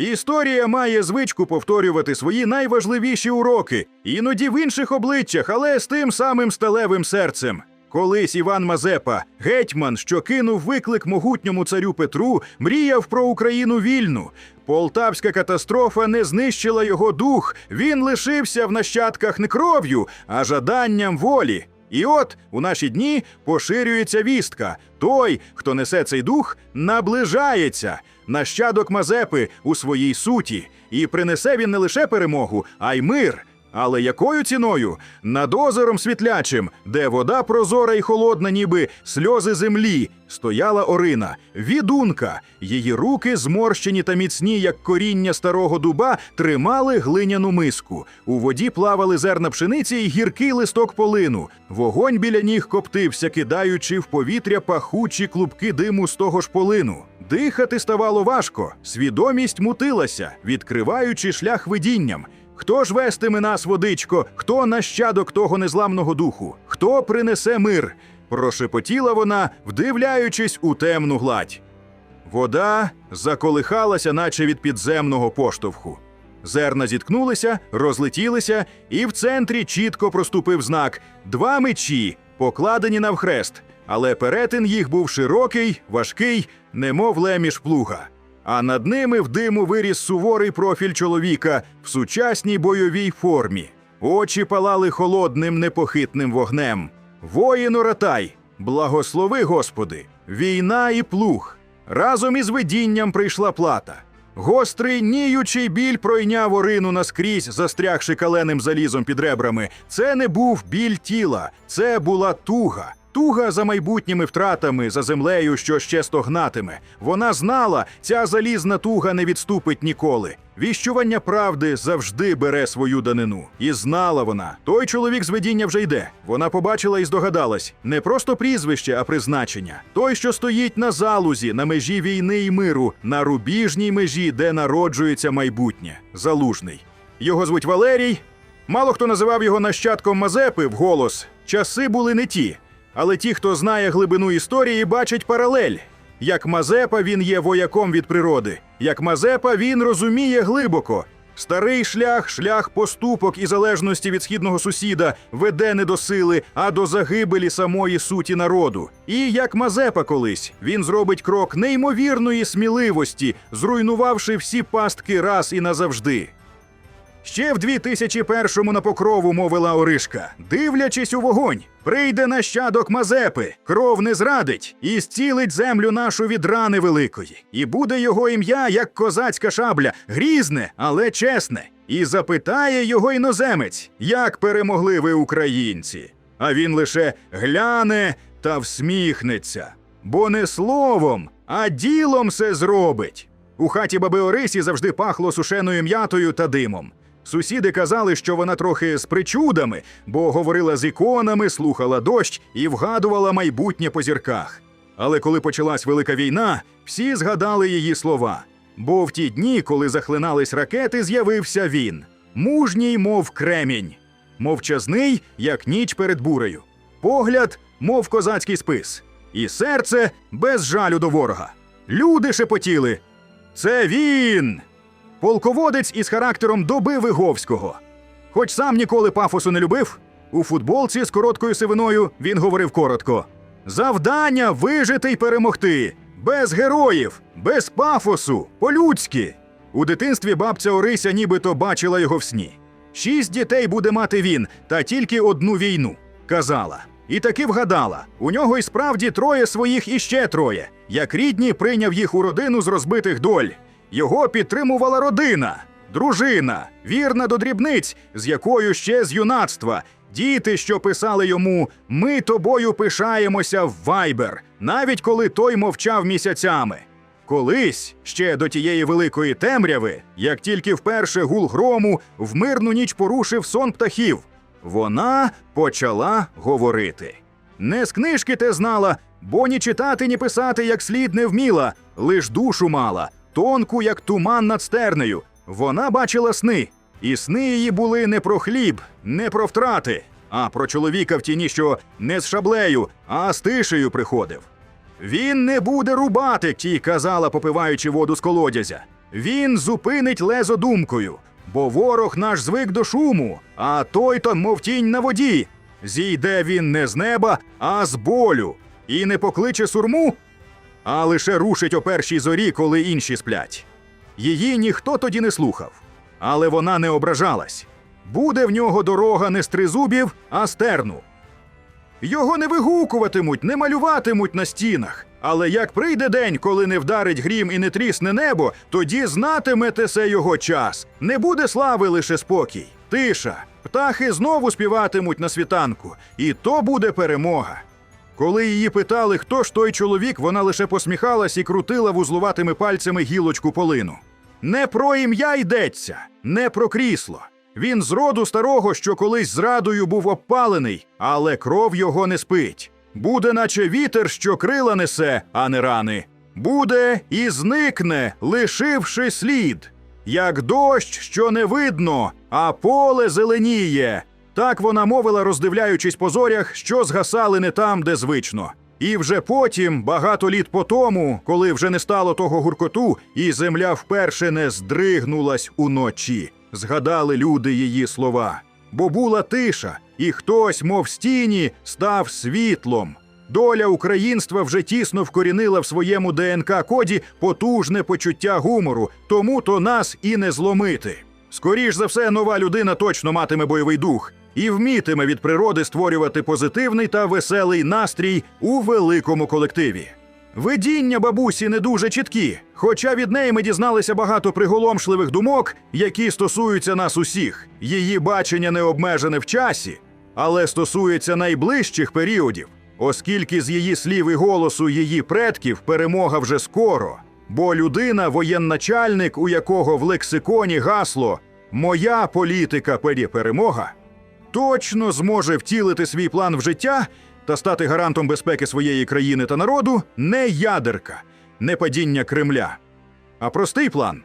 Історія має звичку повторювати свої найважливіші уроки, іноді в інших обличчях, але з тим самим сталевим серцем. Колись Іван Мазепа, гетьман, що кинув виклик могутньому царю Петру, мріяв про Україну вільну. Полтавська катастрофа не знищила його дух. Він лишився в нащадках не кров'ю, а жаданням волі. І от у наші дні поширюється вістка: той, хто несе цей дух, наближається. Нащадок Мазепи у своїй суті, і принесе він не лише перемогу, а й мир. Але якою ціною? Над озером світлячим, де вода прозора і холодна, ніби сльози землі, стояла Орина, відунка. Її руки, зморщені та міцні, як коріння старого дуба, тримали глиняну миску. У воді плавали зерна пшениці і гіркий листок полину. Вогонь біля ніг коптився, кидаючи в повітря пахучі клубки диму з того ж полину. Дихати ставало важко, свідомість мутилася, відкриваючи шлях видінням. Хто ж вестиме нас, водичко, хто нащадок того незламного духу? Хто принесе мир? Прошепотіла вона, вдивляючись у темну гладь. Вода заколихалася, наче від підземного поштовху. Зерна зіткнулися, розлетілися, і в центрі чітко проступив знак два мечі, покладені навхрест, але перетин їх був широкий, важкий, немов леміш плуга. А над ними в диму виріс суворий профіль чоловіка в сучасній бойовій формі. Очі палали холодним непохитним вогнем. Воїн Ратай, благослови Господи, війна і плуг. Разом із видінням прийшла плата. Гострий ніючий біль пройняв Орину наскрізь, застрягши каленим залізом під ребрами. Це не був біль тіла, це була туга. Туга за майбутніми втратами, за землею, що ще стогнатиме. Вона знала, ця залізна туга не відступить ніколи. Віщування правди завжди бере свою данину. І знала вона, той чоловік з видіння вже йде. Вона побачила і здогадалась не просто прізвище, а призначення. Той, що стоїть на залузі, на межі війни і миру, на рубіжній межі, де народжується майбутнє. Залужний. Його звуть Валерій. Мало хто називав його нащадком Мазепи вголос. Часи були не ті. Але ті, хто знає глибину історії, бачать паралель. Як Мазепа він є вояком від природи, як Мазепа він розуміє глибоко. Старий шлях, шлях поступок і залежності від східного сусіда веде не до сили, а до загибелі самої суті народу. І як Мазепа колись він зробить крок неймовірної сміливості, зруйнувавши всі пастки раз і назавжди. Ще в 2001-му на покрову мовила Оришка, дивлячись у вогонь, прийде нащадок Мазепи, кров не зрадить і зцілить землю нашу від рани великої. І буде його ім'я, як козацька шабля, грізне, але чесне. І запитає його іноземець, як перемогли ви українці. А він лише гляне та всміхнеться. Бо не словом, а ділом все зробить. У хаті баби Орисі завжди пахло сушеною м'ятою та димом. Сусіди казали, що вона трохи з причудами, бо говорила з іконами, слухала дощ і вгадувала майбутнє по зірках. Але коли почалась велика війна, всі згадали її слова. Бо в ті дні, коли захлинались ракети, з'явився він мужній, мов кремінь, мовчазний, як ніч перед бурею, погляд, мов козацький спис, і серце без жалю до ворога. Люди шепотіли. Це він! Полководець із характером доби Виговського. Хоч сам ніколи пафосу не любив, у футболці з короткою сивиною він говорив коротко: Завдання вижити й перемогти. Без героїв, без пафосу, по-людськи. У дитинстві бабця Орися нібито бачила його в сні. Шість дітей буде мати він, та тільки одну війну, казала. І таки вгадала: у нього й справді троє своїх і ще троє. Як рідні прийняв їх у родину з розбитих доль. Його підтримувала родина, дружина, вірна до дрібниць, з якою ще з юнацтва. Діти, що писали йому Ми тобою пишаємося в Вайбер, навіть коли той мовчав місяцями. Колись, ще до тієї великої темряви, як тільки вперше гул грому в мирну ніч порушив сон птахів, вона почала говорити. Не з книжки те знала, бо ні читати, ні писати як слід не вміла, лиш душу мала, тонку, як туман над стернею. Вона бачила сни, і сни її були не про хліб, не про втрати, а про чоловіка в тіні, що не з шаблею, а з тишею приходив. Він не буде рубати, тій казала, попиваючи воду з колодязя. Він зупинить лезо думкою, бо ворог наш звик до шуму, а той то, мов тінь на воді. Зійде він не з неба, а з болю, і не покличе сурму, а лише рушить о першій зорі, коли інші сплять. Її ніхто тоді не слухав, але вона не ображалась. Буде в нього дорога не з тризубів, а з терну. Його не вигукуватимуть, не малюватимуть на стінах. Але як прийде день, коли не вдарить грім і не трісне небо, тоді знатимете се його час. Не буде слави лише спокій, тиша. Птахи знову співатимуть на світанку, і то буде перемога. Коли її питали, хто ж той чоловік, вона лише посміхалась і крутила вузлуватими пальцями гілочку полину. Не про ім'я йдеться, не про крісло. Він з роду старого, що колись зрадою був обпалений, але кров його не спить. Буде, наче вітер, що крила несе, а не рани. Буде і зникне, лишивши слід, як дощ, що не видно, а поле зеленіє. Так вона мовила, роздивляючись по зорях, що згасали не там, де звично. І вже потім, багато літ по тому, коли вже не стало того гуркоту, і земля вперше не здригнулась уночі, згадали люди її слова. Бо була тиша, і хтось, мов з тіні, став світлом. Доля українства вже тісно вкорінила в своєму ДНК коді потужне почуття гумору, тому то нас і не зломити. Скоріш за все, нова людина точно матиме бойовий дух і вмітиме від природи створювати позитивний та веселий настрій у великому колективі. Видіння бабусі не дуже чіткі, хоча від неї ми дізналися багато приголомшливих думок, які стосуються нас усіх. Її бачення не обмежене в часі, але стосується найближчих періодів, оскільки з її слів і голосу її предків перемога вже скоро. Бо людина воєнначальник, у якого в лексиконі гасло Моя політика перемога точно зможе втілити свій план в життя та стати гарантом безпеки своєї країни та народу не ядерка, не падіння Кремля, а простий план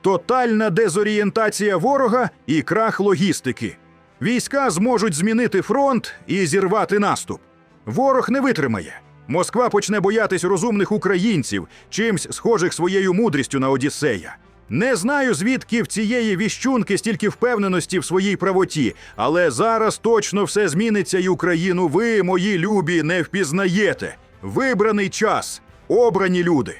тотальна дезорієнтація ворога і крах логістики. Війська зможуть змінити фронт і зірвати наступ. Ворог не витримає. Москва почне боятись розумних українців, чимсь схожих своєю мудрістю на Одіссея. Не знаю, звідки в цієї віщунки стільки впевненості в своїй правоті, але зараз точно все зміниться, і Україну ви, мої любі, не впізнаєте. Вибраний час, обрані люди.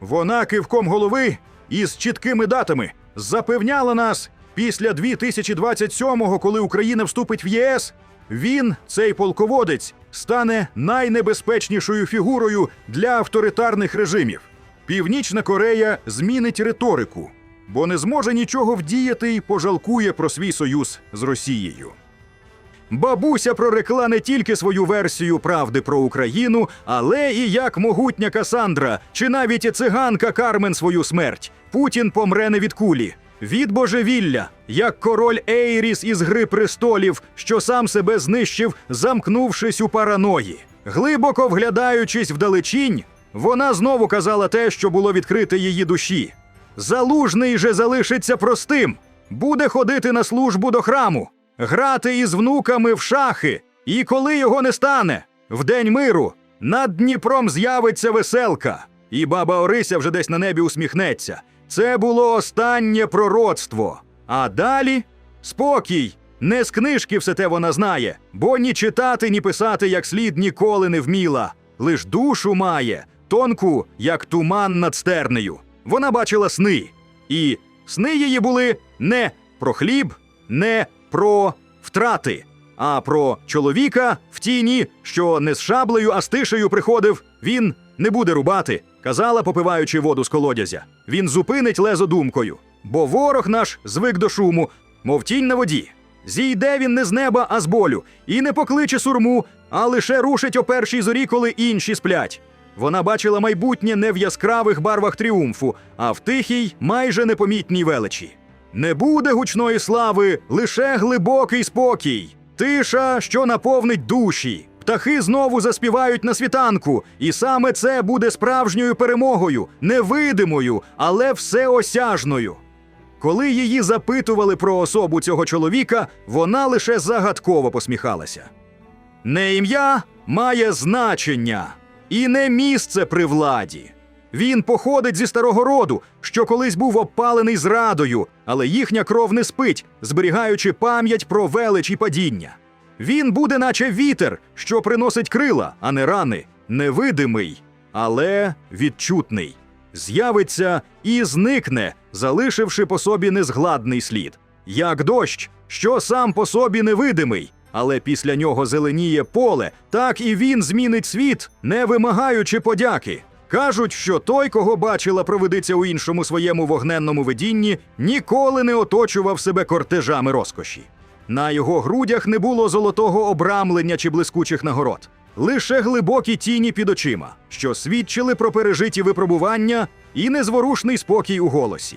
Вона кивком голови із чіткими датами запевняла нас після 2027-го, коли Україна вступить в ЄС. Він, цей полководець, стане найнебезпечнішою фігурою для авторитарних режимів. Північна Корея змінить риторику, бо не зможе нічого вдіяти і пожалкує про свій союз з Росією. Бабуся прорекла не тільки свою версію правди про Україну, але і як могутня Касандра, чи навіть і циганка Кармен свою смерть. Путін помре не від кулі. Від божевілля, як король Ейріс із Гри престолів, що сам себе знищив, замкнувшись у параної. Глибоко вглядаючись вдалечінь, вона знову казала те, що було відкрите її душі. Залужний же залишиться простим, буде ходити на службу до храму, грати із внуками в шахи. І коли його не стане, в день миру над Дніпром з'явиться веселка, і баба Орися вже десь на небі усміхнеться. Це було останнє пророцтво. А далі спокій. Не з книжки все те вона знає, бо ні читати, ні писати як слід ніколи не вміла. Лиш душу має, тонку, як туман над стернею. Вона бачила сни, і сни її були не про хліб, не про втрати, а про чоловіка в тіні, що не з шаблею, а з тишею приходив. Він не буде рубати, казала, попиваючи воду з колодязя. Він зупинить лезо думкою, бо ворог наш звик до шуму, мов тінь на воді. Зійде він не з неба, а з болю, і не покличе сурму, а лише рушить о першій зорі, коли інші сплять. Вона бачила майбутнє не в яскравих барвах тріумфу, а в тихій, майже непомітній величі. Не буде гучної слави, лише глибокий спокій, тиша, що наповнить душі. Птахи знову заспівають на світанку, і саме це буде справжньою перемогою, невидимою, але всеосяжною. Коли її запитували про особу цього чоловіка, вона лише загадково посміхалася. Не ім'я має значення, і не місце при владі. Він походить зі старого роду, що колись був обпалений зрадою, але їхня кров не спить, зберігаючи пам'ять про велич і падіння. Він буде, наче вітер, що приносить крила, а не рани, невидимий, але відчутний. З'явиться і зникне, залишивши по собі незгладний слід, як дощ, що сам по собі невидимий, але після нього зеленіє поле, так і він змінить світ, не вимагаючи подяки. Кажуть, що той, кого бачила провидиця у іншому своєму вогненному видінні, ніколи не оточував себе кортежами розкоші. На його грудях не було золотого обрамлення чи блискучих нагород, лише глибокі тіні під очима, що свідчили про пережиті випробування і незворушний спокій у голосі.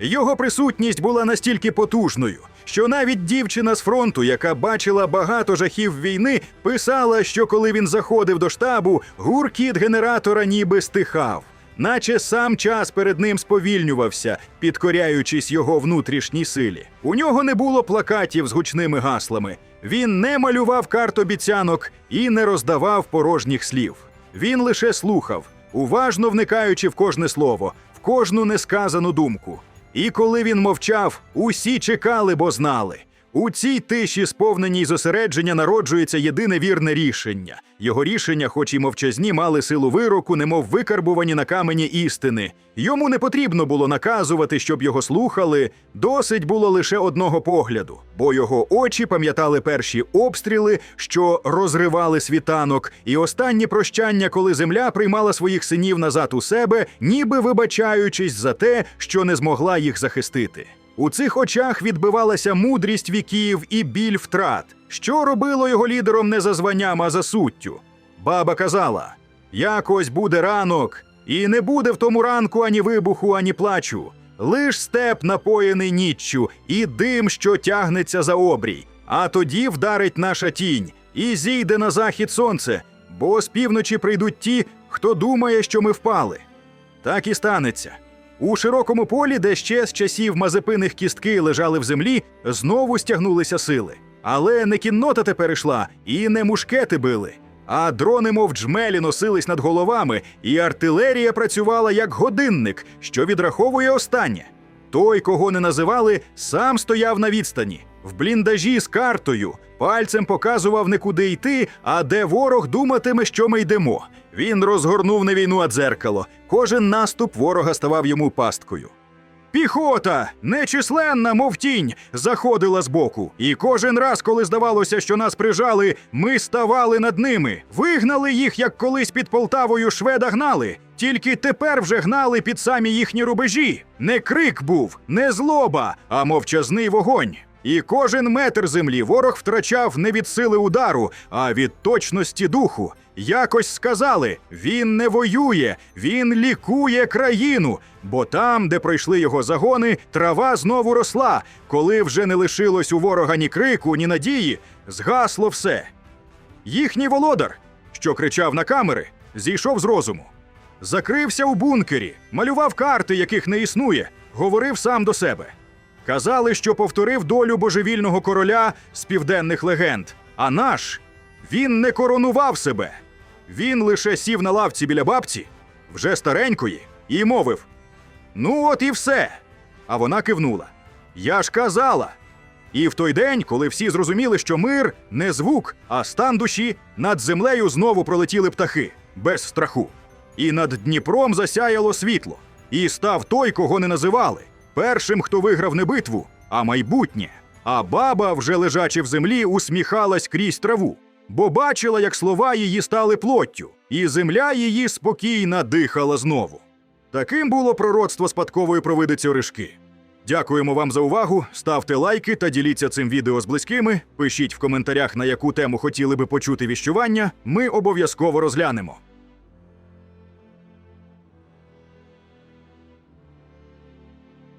Його присутність була настільки потужною, що навіть дівчина з фронту, яка бачила багато жахів війни, писала, що коли він заходив до штабу, гуркіт генератора ніби стихав, наче сам час перед ним сповільнювався, підкоряючись його внутрішній силі. У нього не було плакатів з гучними гаслами. Він не малював карт обіцянок і не роздавав порожніх слів. Він лише слухав, уважно вникаючи в кожне слово, в кожну несказану думку. І коли він мовчав, усі чекали, бо знали. У цій тиші, сповненій зосередження, народжується єдине вірне рішення. Його рішення, хоч і мовчазні, мали силу вироку, немов викарбувані на камені істини. Йому не потрібно було наказувати, щоб його слухали. Досить було лише одного погляду, бо його очі пам'ятали перші обстріли, що розривали світанок, і останні прощання, коли земля приймала своїх синів назад у себе, ніби вибачаючись за те, що не змогла їх захистити. У цих очах відбивалася мудрість віків і біль втрат, що робило його лідером не за званням, а за суттю. Баба казала: якось буде ранок, і не буде в тому ранку ані вибуху, ані плачу. Лиш степ напоєний ніччю, і дим, що тягнеться за обрій. А тоді вдарить наша тінь, і зійде на захід сонце, бо з півночі прийдуть ті, хто думає, що ми впали. Так і станеться. У широкому полі, де ще з часів мазепиних кістки лежали в землі, знову стягнулися сили. Але не кіннота тепер йшла, і не мушкети били, а дрони, мов джмелі, носились над головами, і артилерія працювала як годинник, що відраховує останнє. Той, кого не називали, сам стояв на відстані, в бліндажі з картою, пальцем показував не куди йти, а де ворог думатиме, що ми йдемо. Він розгорнув не війну, а дзеркало. Кожен наступ ворога ставав йому пасткою. Піхота, нечисленна, мов тінь, заходила збоку. І кожен раз, коли здавалося, що нас прижали, ми ставали над ними, вигнали їх, як колись під Полтавою шведа гнали. Тільки тепер вже гнали під самі їхні рубежі. Не крик був, не злоба, а мовчазний вогонь. І кожен метр землі ворог втрачав не від сили удару, а від точності духу. Якось сказали: він не воює, він лікує країну. Бо там, де пройшли його загони, трава знову росла. Коли вже не лишилось у ворога ні крику, ні надії, згасло все. Їхній володар, що кричав на камери, зійшов з розуму. Закрився у бункері, малював карти, яких не існує, говорив сам до себе. Казали, що повторив долю божевільного короля з південних легенд. А наш він не коронував себе. Він лише сів на лавці біля бабці, вже старенької, і мовив: Ну, от і все. А вона кивнула. Я ж казала. І в той день, коли всі зрозуміли, що мир не звук, а стан душі, над землею знову пролетіли птахи без страху. І над Дніпром засяяло світло. І став той, кого не називали, першим, хто виграв не битву, а майбутнє. А баба, вже лежачи в землі, усміхалась крізь траву, бо бачила, як слова її стали плоттю, і земля її спокійно дихала знову. Таким було пророцтво спадкової провидиці Оришки. Дякуємо вам за увагу. Ставте лайки та діліться цим відео з близькими. Пишіть в коментарях, на яку тему хотіли би почути віщування. Ми обов'язково розглянемо.